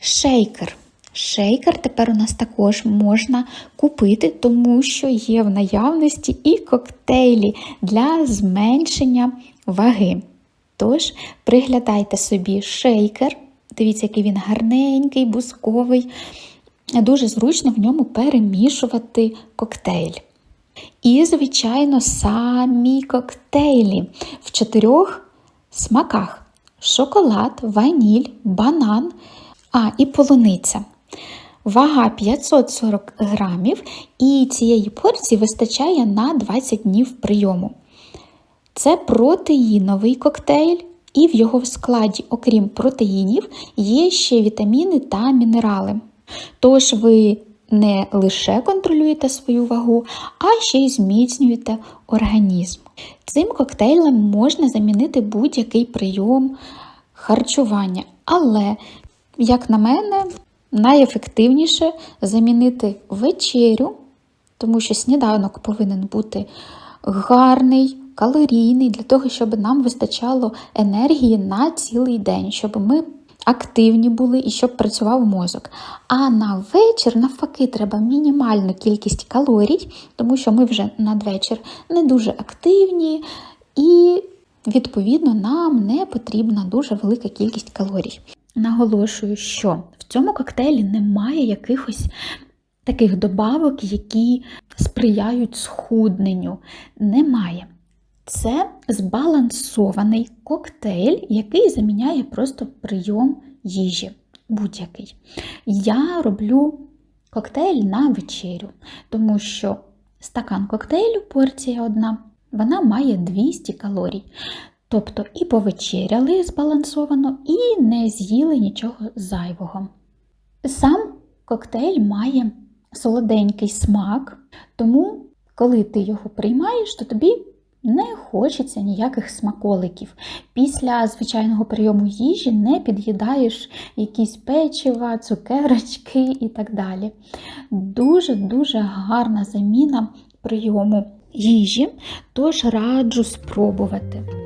Шейкер. Шейкер тепер у нас також можна купити, тому що є в наявності і коктейлі для зменшення ваги. Тож, приглядайте собі шейкер. Дивіться, який він гарненький, бусковий. Дуже зручно в ньому перемішувати коктейль. І, звичайно, самі коктейлі в чотирьох смаках: шоколад, ваніль, банан, а і полуниця. Вага 540 грамів, і цієї порції вистачає на 20 днів прийому. Це протеїновий коктейль, і в його складі, окрім протеїнів, є ще вітаміни та мінерали. Тож ви не лише контролюєте свою вагу, а ще й зміцнюєте організм. Цим коктейлем можна замінити будь-який прийом харчування, але, як на мене, найефективніше замінити вечерю, тому що сніданок повинен бути гарний, калорійний, для того, щоб нам вистачало енергії на цілий день, щоб ми активні були і щоб працював мозок. А на вечір, навпаки, треба мінімальну кількість калорій, тому що ми вже надвечір не дуже активні, і, відповідно, нам не потрібна дуже велика кількість калорій. Наголошую, що в цьому коктейлі немає якихось таких добавок, які сприяють схудненню. Немає. Це збалансований коктейль, який заміняє просто прийом їжі. Будь-який. Я роблю коктейль на вечерю, тому що стакан коктейлю, порція одна, вона має 200 калорій. Тобто і повечеряли збалансовано, і не з'їли нічого зайвого. Сам коктейль має солоденький смак, тому, коли ти його приймаєш, то тобі не хочеться ніяких смаколиків. Після звичайного прийому їжі не під'їдаєш якісь печива, цукерочки і так далі. Дуже-дуже гарна заміна прийому їжі, тож раджу спробувати.